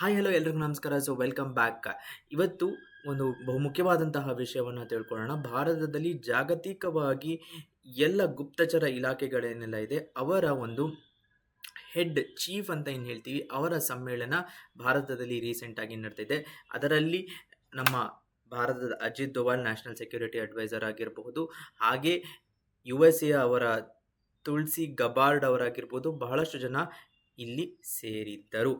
Hi hello ಎಲ್ರಿಗೂ ನಮಸ್ಕಾರ. So welcome back ಇವತ್ತು ಒಂದು ಬಹುಮುಖ್ಯವಾದಂತಹ ವಿಷಯವನ್ನು ತಿಳ್ಕೊಳ್ಳೋಣ. ಭಾರತದಲ್ಲಿ ಜಾಗತಿಕವಾಗಿ ಎಲ್ಲ ಗುಪ್ತಚರ ಇಲಾಖೆಗಳೇನೆಲ್ಲ ಇದೆ. ಅವರ ಒಂದು ಹೆಡ್ ಚೀಫ್ ಅಂತ ಏನು ಹೇಳ್ತೀವಿ? ಅವರ ಸಮ್ಮೇಳನ ಭಾರತದಲ್ಲಿ ರೀಸೆಂಟಾಗಿ ನಡೆದಿದೆ. ಅದರಲ್ಲಿ ನಮ್ಮ ಭಾರತದ Ajit Doval national security advisor ಆಗಿರಬಹುದು, ಹಾಗೆ ಯು ಎಸ್ ಎ ಅವರ ತುಳಸಿ ಗಬಾರ್ಡ್ ಅವರಾಗಿರ್ಬೋದು, ಬಹಳಷ್ಟು ಜನ ಇಲ್ಲಿ ಸೇರಿದ್ದರು.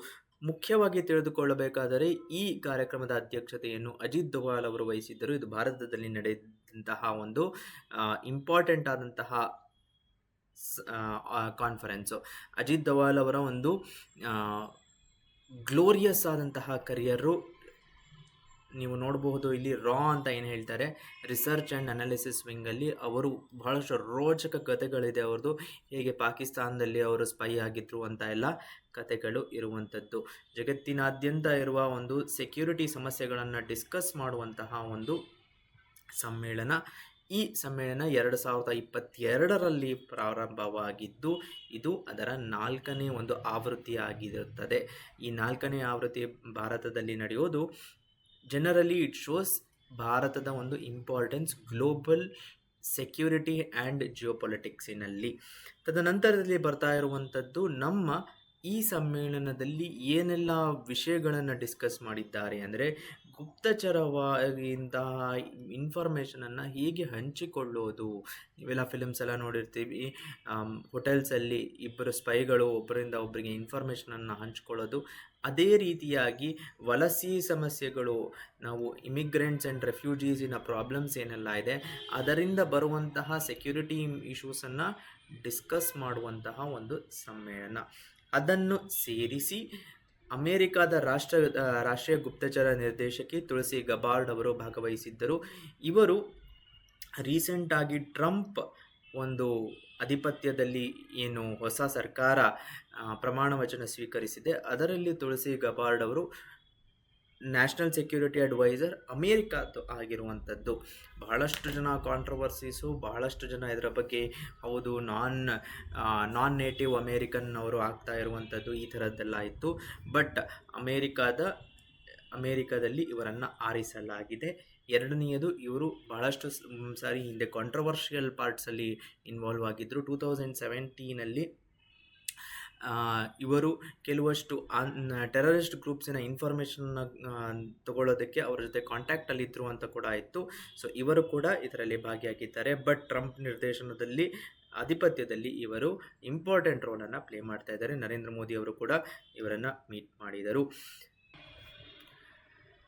ಮುಖ್ಯವಾಗಿ ತಿಳಿದುಕೊಳ್ಳಬೇಕಾದರೆ ಈ ಕಾರ್ಯಕ್ರಮದ ಅಧ್ಯಕ್ಷತೆಯನ್ನು ಅಜಿತ್ ದೋವಾಲ್ ಅವರು ವಹಿಸಿದ್ದರು. ಇದು ಭಾರತದಲ್ಲಿ ನಡೆದಂತಹ ಒಂದು ಇಂಪಾರ್ಟೆಂಟ್ ಆದಂತಹ ಕಾನ್ಫರೆನ್ಸು ಅಜಿತ್ ದೋವಾಲ್ ಅವರ ಒಂದು ಗ್ಲೋರಿಯಸ್ ಆದಂತಹ ಕರಿಯರು ನೀವು ನೋಡಬಹುದು ಇಲ್ಲಿ ರಾ ಅಂತ ಏನು ಹೇಳ್ತಾರೆ? ರಿಸರ್ಚ್ ಆ್ಯಂಡ್ ಅನಾಲಿಸಿಸ್ ವಿಂಗಲ್ಲಿ ಅವರು ಬಹಳಷ್ಟು ರೋಚಕ ಕಥೆಗಳಿದೆ ಅವ್ರದ್ದು ಹೇಗೆ ಪಾಕಿಸ್ತಾನದಲ್ಲಿ ಅವರು ಸ್ಪೈ ಆಗಿದ್ರು ಅಂತ ಎಲ್ಲ ಕಥೆಗಳು ಇರುವಂಥದ್ದು ಜಗತ್ತಿನಾದ್ಯಂತ ಇರುವ ಒಂದು ಸೆಕ್ಯೂರಿಟಿ ಸಮಸ್ಯೆಗಳನ್ನು ಡಿಸ್ಕಸ್ ಮಾಡುವಂತಹ ಒಂದು ಸಮ್ಮೇಳನ. ಈ ಸಮ್ಮೇಳನ ಎರಡು ಸಾವಿರದ ಇಪ್ಪತ್ತೆರಡರಲ್ಲಿ ಪ್ರಾರಂಭವಾಗಿದ್ದು, ಇದು ಅದರ ನಾಲ್ಕನೇ ಒಂದು ಆವೃತ್ತಿಯಾಗಿರುತ್ತದೆ. ಈ ನಾಲ್ಕನೇ ಆವೃತ್ತಿ ಭಾರತದಲ್ಲಿ ನಡೆಯೋದು ಜನರಲಿ ಇಟ್ ಶೋಸ್ ಭಾರತದ ಒಂದು ಇಂಪಾರ್ಟೆನ್ಸ್ ಗ್ಲೋಬಲ್ ಸೆಕ್ಯೂರಿಟಿ ಆ್ಯಂಡ್ ಜಿಯೋಪೊಲಿಟಿಕ್ಸಿನಲ್ಲಿ ತದನಂತರದಲ್ಲಿ ಬರ್ತಾ ಇರುವಂಥದ್ದು ನಮ್ಮ ಈ ಸಮ್ಮೇಳನದಲ್ಲಿ ಏನೆಲ್ಲ ವಿಷಯಗಳನ್ನು ಡಿಸ್ಕಸ್ ಮಾಡಿದ್ದಾರೆ ಅಂದರೆ ಗುಪ್ತಚರವಾಗಿಂತಹ ಇನ್ಫಾರ್ಮೇಷನನ್ನು ಹೇಗೆ ಹಂಚಿಕೊಳ್ಳೋದು. ಇವೆಲ್ಲ ಫಿಲಮ್ಸ್ ಎಲ್ಲ ನೋಡಿರ್ತೀವಿ ಹೋಟೆಲ್ಸಲ್ಲಿ ಇಬ್ಬರು ಸ್ಪೈಗಳು ಒಬ್ಬರಿಂದ ಒಬ್ಬರಿಗೆ ಇನ್ಫಾರ್ಮೇಷನನ್ನು ಹಂಚಿಕೊಳ್ಳೋದು. ಅದೇ ರೀತಿಯಾಗಿ ವಲಸಿ ಸಮಸ್ಯೆಗಳು, ನಾವು ಇಮಿಗ್ರೆಂಟ್ಸ್ ಆ್ಯಂಡ್ ರೆಫ್ಯೂಜೀಸಿನ ಪ್ರಾಬ್ಲಮ್ಸ್ ಏನೆಲ್ಲ ಇದೆ, ಅದರಿಂದ ಬರುವಂತಹ ಸೆಕ್ಯೂರಿಟಿ ಇಶ್ಯೂಸನ್ನು ಡಿಸ್ಕಸ್ ಮಾಡುವಂತಹ ಒಂದು ಸಮ್ಮೇಳನ. ಅದನ್ನು ಸೇರಿಸಿ ಅಮೇರಿಕಾದ ರಾಷ್ಟ್ರ ರಾಷ್ಟ್ರೀಯ ಗುಪ್ತಚರ ನಿರ್ದೇಶಕಿ ತುಳಸಿ ಗಬಾರ್ಡ್ ಅವರು ಭಾಗವಹಿಸಿದ್ದರು. ಇವರು ರೀಸೆಂಟಾಗಿ ಟ್ರಂಪ್ ಒಂದು ಅಧಿಪತ್ಯದಲ್ಲಿ ಏನು ಹೊಸ ಸರ್ಕಾರ ಪ್ರಮಾಣ ವಚನ ಸ್ವೀಕರಿಸಿದೆ. ಅದರಲ್ಲಿ ತುಳಸಿ ಗಬಾರ್ಡ್ ಅವರು ನ್ಯಾಷನಲ್ ಸೆಕ್ಯೂರಿಟಿ ಅಡ್ವೈಸರ್ ಅಮೇರಿಕಾದ್ದು ಆಗಿರುವಂಥದ್ದು. ಬಹಳಷ್ಟು ಜನ ಕಾಂಟ್ರವರ್ಸೀಸು ಬಹಳಷ್ಟು ಜನ ಇದರ ಬಗ್ಗೆ ಹೌದು ನಾನ್ ನಾನ್ ನೇಟಿವ್ ಅಮೇರಿಕನ್ ಅವರು ಆಗ್ತಾ ಇರುವಂಥದ್ದು ಈ ಥರದ್ದೆಲ್ಲ ಇತ್ತು. ಬಟ್ ಅಮೇರಿಕಾದ, ಅಮೇರಿಕಾದಲ್ಲಿ ಇವರನ್ನು ಆರಿಸಲಾಗಿದೆ. ಎರಡನೆಯದು ಇವರು ಬಹಳಷ್ಟು ಸಾರಿ ಹಿಂದೆ ಕಾಂಟ್ರವರ್ಷಿಯಲ್ ಪಾರ್ಟ್ಸಲ್ಲಿ ಇನ್ವಾಲ್ವ್ ಆಗಿದ್ದರು ಟೂ ತೌಸಂಡ್ ಸೆವೆಂಟೀನಲ್ಲಿ ಇವರು ಕೆಲವಷ್ಟು ಟೆರರಿಸ್ಟ್ ಗ್ರೂಪ್ಸಿನ ಇನ್ಫಾರ್ಮೇಷನ್ನ ತಗೊಳ್ಳೋದಕ್ಕೆ ಅವರ ಜೊತೆ ಕಾಂಟ್ಯಾಕ್ಟಲ್ಲಿದ್ದರು ಅಂತ ಕೂಡ ಇತ್ತು ಸೊ ಇವರು ಕೂಡ ಇದರಲ್ಲಿ ಭಾಗಿಯಾಗಿದ್ದಾರೆ. ಬಟ್ ಟ್ರಂಪ್ ನಿರ್ದೇಶನದಲ್ಲಿ ಆಧಿಪತ್ಯದಲ್ಲಿ ಇವರು ಇಂಪಾರ್ಟೆಂಟ್ ರೋಲನ್ನು ಪ್ಲೇ ಮಾಡ್ತಾ ಇದ್ದಾರೆ. ನರೇಂದ್ರ ಮೋದಿ ಅವರು ಕೂಡ ಇವರನ್ನು ಮೀಟ್ ಮಾಡಿದರು.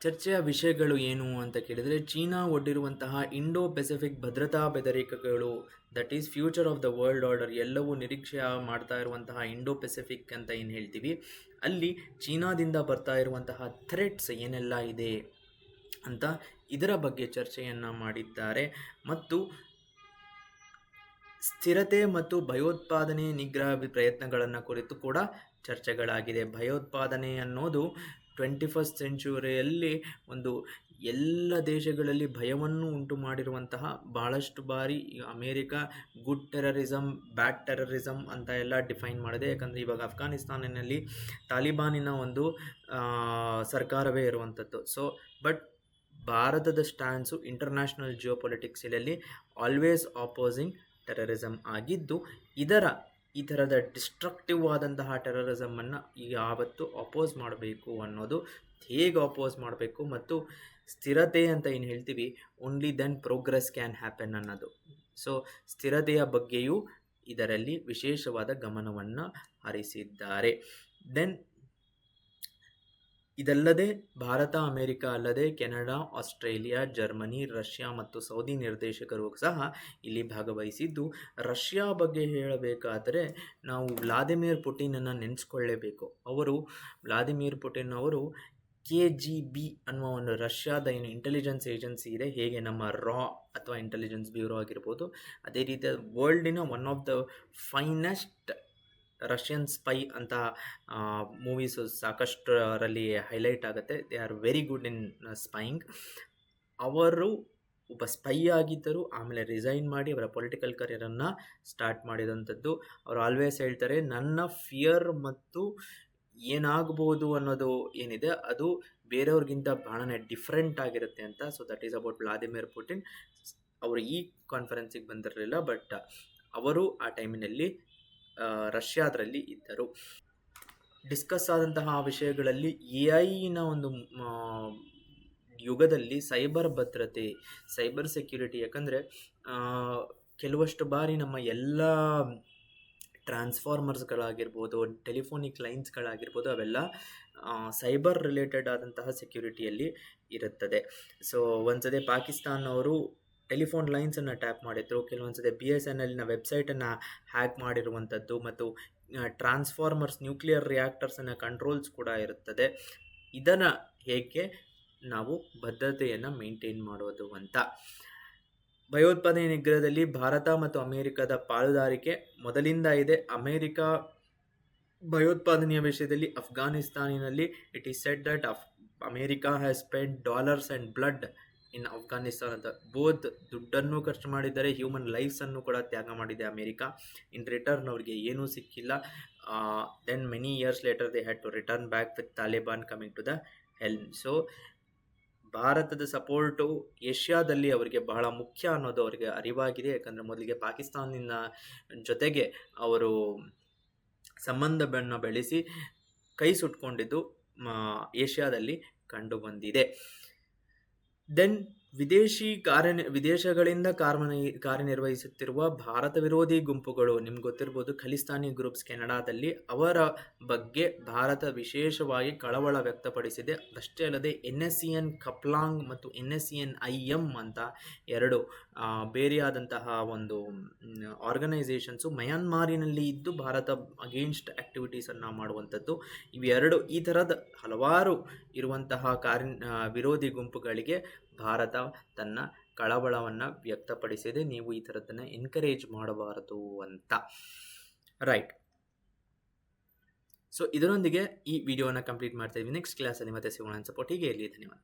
ಚರ್ಚೆಯ ವಿಷಯಗಳು ಏನು ಅಂತ ಕೇಳಿದರೆ, ಚೀನಾ ಒಡ್ಡಿರುವಂತಹ ಇಂಡೋ ಪೆಸಿಫಿಕ್ ಭದ್ರತಾ ಬೆದರಿಕೆಗಳು that is future of the world order ಎಲ್ಲವೂ ನಿರೀಕ್ಷೆ ಮಾಡ್ತಾ ಇರುವಂತಹ ಇಂಡೋ ಪೆಸಿಫಿಕ್ ಅಂತ ಏನು ಹೇಳ್ತೀವಿ? ಅಲ್ಲಿ ಚೀನಾದಿಂದ ಬರ್ತಾ ಇರುವಂತಹ ಥ್ರೆಟ್ಸ್ ಏನೆಲ್ಲ ಇದೆ ಅಂತ ಇದರ ಬಗ್ಗೆ ಚರ್ಚೆಯನ್ನು ಮಾಡಿದ್ದಾರೆ. ಮತ್ತು ಸ್ಥಿರತೆ ಮತ್ತು ಭಯೋತ್ಪಾದನೆ ನಿಗ್ರಹ ಪ್ರಯತ್ನಗಳನ್ನು ಕುರಿತು ಕೂಡ ಚರ್ಚೆಗಳಾಗಿದೆ. ಭಯೋತ್ಪಾದನೆ ಅನ್ನೋದು ಟ್ವೆಂಟಿ ಫಸ್ಟ್ ಸೆಂಚುರಿಯಲ್ಲಿ ಒಂದು ಎಲ್ಲ ದೇಶಗಳಲ್ಲಿ ಭಯವನ್ನು ಉಂಟು ಮಾಡಿರುವಂತಹ ಭಾಳಷ್ಟು ಬಾರಿ America good terrorism bad terrorism ಅಂತ ಎಲ್ಲ ಡಿಫೈನ್ ಮಾಡಿದೆ. ಯಾಕಂದರೆ ಇವಾಗ ಅಫ್ಘಾನಿಸ್ತಾನಿನಲ್ಲಿ ತಾಲಿಬಾನಿನ ಒಂದು ಸರ್ಕಾರವೇ ಇರುವಂಥದ್ದು. ಸೊ ಬಟ್ ಭಾರತದ ಸ್ಟ್ಯಾಂಡ್ಸು ಇಂಟರ್ನ್ಯಾಷನಲ್ ಜಿಯೋ ಪೊಲಿಟಿಕ್ಸಲ್ಲಿ ಆಲ್ವೇಸ್ ಆಪೋಸಿಂಗ್ ಟೆರರಿಸಮ್ ಆಗಿದ್ದು, ಇದರ ಈ ಥರದ ಡಿಸ್ಟ್ರಕ್ಟಿವ್ ಆದಂತಹ ಟೆರರಿಸಮನ್ನು ಯಾವತ್ತು ಅಪೋಸ್ ಮಾಡಬೇಕು ಅನ್ನೋದು ಹೇಗೆ ಅಪೋಸ್ ಮಾಡಬೇಕು ಮತ್ತು ಸ್ಥಿರತೆ ಅಂತ ಏನು ಹೇಳ್ತೀವಿ? Only then progress can happen ಅನ್ನೋದು. ಸೊ ಸ್ಥಿರತೆಯ ಬಗ್ಗೆಯೂ ಇದರಲ್ಲಿ ವಿಶೇಷವಾದ ಗಮನವನ್ನು ಹರಿಸಿದ್ದಾರೆ. ದೆನ್ ಇದಲ್ಲದೆ ಭಾರತ, ಅಮೇರಿಕ ಅಲ್ಲದೆ ಕೆನಡಾ, ಆಸ್ಟ್ರೇಲಿಯಾ, ಜರ್ಮನಿ, ರಷ್ಯಾ ಮತ್ತು ಸೌದಿ ನಿರ್ದೇಶಕರು ಸಹ ಇಲ್ಲಿ ಭಾಗವಹಿಸಿದ್ದು. ರಷ್ಯಾ ಬಗ್ಗೆ ಹೇಳಬೇಕಾದರೆ ನಾವು ವ್ಲಾದಿಮಿರ್ ಪುಟಿನನ್ನು ನೆನೆಸ್ಕೊಳ್ಳೇಬೇಕು. ಅವರು ವ್ಲಾದಿಮಿರ್ ಪುಟಿನ್ ಅವರು ಕೆ ಜಿ ಬಿ ಅನ್ನುವ ಒಂದು ರಷ್ಯಾದ ಏನು ಇಂಟೆಲಿಜೆನ್ಸ್ ಏಜೆನ್ಸಿ ಇದೆ. ಹೇಗೆ ನಮ್ಮ ರಾ ಅಥವಾ ಇಂಟೆಲಿಜೆನ್ಸ್ ಬ್ಯೂರೋ ಆಗಿರ್ಬೋದು. ಅದೇ ರೀತಿಯ ವರ್ಲ್ಡಿನ one of the finest Russian spy ಅಂತ ಮೂವೀಸು ಸಾಕಷ್ಟರಲ್ಲಿ ಹೈಲೈಟ್ ಆಗುತ್ತೆ. They are very good in spying ಅವರು ಒಬ್ಬ ಸ್ಪೈ ಆಗಿದ್ದರು, ಆಮೇಲೆ ರಿಸೈನ್ ಮಾಡಿ ಅವರ ಪೊಲಿಟಿಕಲ್ ಕರಿಯರನ್ನು ಸ್ಟಾರ್ಟ್ ಮಾಡಿದಂಥದ್ದು. ಅವರು ಆಲ್ವೇಸ್ ಹೇಳ್ತಾರೆ, ನನ್ನ ಫಿಯರ್ ಮತ್ತು ಏನಾಗ್ಬೋದು ಅನ್ನೋದು ಏನಿದೆ, ಅದು ಬೇರೆಯವ್ರಿಗಿಂತ ಬಹಳನೇ ಡಿಫ್ರೆಂಟ್ ಆಗಿರುತ್ತೆ ಅಂತ. So that is about Vladimir Putin ಅವರು ಈ ಕಾನ್ಫರೆನ್ಸಿಗೆ ಬಂದಿರಲಿಲ್ಲ ಬಟ್ ಅವರು ಆ ಟೈಮಿನಲ್ಲಿ ರಷ್ಯಾದ್ರಲ್ಲಿ ಇದ್ದರು. ಡಿಸ್ಕಸ್ ಆದಂತಹ ವಿಷಯಗಳಲ್ಲಿ ಎ ಐನ ಒಂದು ಯುಗದಲ್ಲಿ ಸೈಬರ್ ಭದ್ರತೆ, ಸೈಬರ್ ಸೆಕ್ಯೂರಿಟಿ ಯಾಕಂದರೆ ಕೆಲವಷ್ಟು ಬಾರಿ ನಮ್ಮ ಎಲ್ಲ ಟ್ರಾನ್ಸ್ಫಾರ್ಮರ್ಸ್ಗಳಾಗಿರ್ಬೋದು, ಟೆಲಿಫೋನಿಕ್ ಲೈನ್ಸ್ಗಳಾಗಿರ್ಬೋದು, ಅವೆಲ್ಲ ಸೈಬರ್ ರಿಲೇಟೆಡ್ ಆದಂತಹ ಸೆಕ್ಯೂರಿಟಿಯಲ್ಲಿ ಇರುತ್ತದೆ. ಸೊ, ಒಂದ್ಸತಿ ಪಾಕಿಸ್ತಾನವರು ಟೆಲಿಫೋನ್ ಲೈನ್ಸನ್ನು ಟ್ಯಾಪ್ ಮಾಡಿದ್ರು. ಕೆಲವೊಂದ್ಸತಿ ಬಿ ಎಸ್ ಎನ್ ಎಲ್ನ ವೆಬ್ಸೈಟನ್ನು ಹ್ಯಾಕ್ ಮಾಡಿರುವಂಥದ್ದು ಮತ್ತು ಟ್ರಾನ್ಸ್ಫಾರ್ಮರ್ಸ್, ನ್ಯೂಕ್ಲಿಯರ್ ರಿಯಾಕ್ಟರ್ಸನ್ನು ಕಂಟ್ರೋಲ್ಸ್ ಕೂಡ ಇರುತ್ತದೆ. ಇದನ್ನು ಹೇಗೆ ನಾವು ಬದ್ಧತೆಯನ್ನು ಮೇಂಟೈನ್ ಮಾಡೋದು ಅಂತ. ಭಯೋತ್ಪಾದನೆ ನಿಗ್ರಹದಲ್ಲಿ ಭಾರತ ಮತ್ತು ಅಮೆರಿಕದ ಪಾಲುದಾರಿಕೆ ಮೊದಲಿಂದ ಇದೆ. ಅಮೆರಿಕ ಭಯೋತ್ಪಾದನೆಯ ವಿಷಯದಲ್ಲಿ ಅಫ್ಘಾನಿಸ್ತಾನಿನಲ್ಲಿ, it is said that uh, America has spend dollars and blood in Afghanistan ಅಂತ. ಬೋತ್ ದುಡ್ಡನ್ನು ಖರ್ಚು ಮಾಡಿದ್ದಾರೆ ಹ್ಯೂಮನ್ ಲೈಫ್ಸನ್ನು ಕೂಡ ತ್ಯಾಗ ಮಾಡಿದೆ ಅಮೇರಿಕಾ. ಇನ್ ರಿಟರ್ನ್ ಅವರಿಗೆ ಏನೂ ಸಿಕ್ಕಿಲ್ಲ. Then many years later they had to return back with Taliban coming to the helm so ಭಾರತದ ಸಪೋರ್ಟು ಏಷ್ಯಾದಲ್ಲಿ ಅವರಿಗೆ ಬಹಳ ಮುಖ್ಯ ಅನ್ನೋದು ಅವರಿಗೆ ಅರಿವಾಗಿದೆ. ಯಾಕಂದರೆ ಮೊದಲಿಗೆ ಪಾಕಿಸ್ತಾನಿನ ಜೊತೆಗೆ ಅವರು ಸಂಬಂಧವನ್ನು ಬೆಳೆಸಿ ಕೈ ಸುಟ್ಕೊಂಡಿದ್ದು ಏಷ್ಯಾದಲ್ಲಿ ಕಂಡುಬಂದಿದೆ ದೆನ್ ವಿದೇಶಿ ಕಾರ್ಯ ವಿದೇಶಗಳಿಂದ ಕಾರ್ಯ ಕಾರ್ಯನಿರ್ವಹಿಸುತ್ತಿರುವ ಭಾರತ ವಿರೋಧಿ ಗುಂಪುಗಳು ನಿಮ್ಗೆ ಗೊತ್ತಿರ್ಬೋದು ಖಲಿಸ್ತಾನಿ ಗ್ರೂಪ್ಸ್ ಕೆನಡಾದಲ್ಲಿ ಅವರ ಬಗ್ಗೆ ಭಾರತ ವಿಶೇಷವಾಗಿ ಕಳವಳ ವ್ಯಕ್ತಪಡಿಸಿದೆ. ಅಷ್ಟೇ ಅಲ್ಲದೆ N S C N, Khaplang ಮತ್ತು N S C N I M ಅಂತ ಎರಡು ಬೇರೆಯಾದಂತಹ ಒಂದು ಆರ್ಗನೈಸೇಷನ್ಸು ಮಯಾನ್ಮಾರಿನಲ್ಲಿ ಇದ್ದು ಭಾರತ ಅಗೇನ್ಸ್ಟ್ ಆ್ಯಕ್ಟಿವಿಟೀಸನ್ನು ಮಾಡುವಂಥದ್ದು. ಇವೆರಡು ಈ ಥರದ ಹಲವಾರು ಇರುವಂತಹ ಕಾರ್ಯ ವಿರೋಧಿ ಗುಂಪುಗಳಿಗೆ ಭಾರತ ತನ್ನ ಕಳವಳವನ್ನು ವ್ಯಕ್ತಪಡಿಸಿದೆ ನೀವು ಈ ಥರದ್ದನ್ನು ಎನ್ಕರೇಜ್ ಮಾಡಬಾರದು ಅಂತ. ರೈಟ್ ಸೊ ಇದರೊಂದಿಗೆ ಈ ವಿಡಿಯೋನ ಕಂಪ್ಲೀಟ್ ಮಾಡ್ತಾ ಇದ್ವಿ ನೆಕ್ಸ್ಟ್ ಕ್ಲಾಸಲ್ಲಿ ಮತ್ತೆ ಸಿಗೋಣ ಸಪೋರ್ಟ್ ಹೀಗೆ ಇರಲಿ. ಧನ್ಯವಾದ.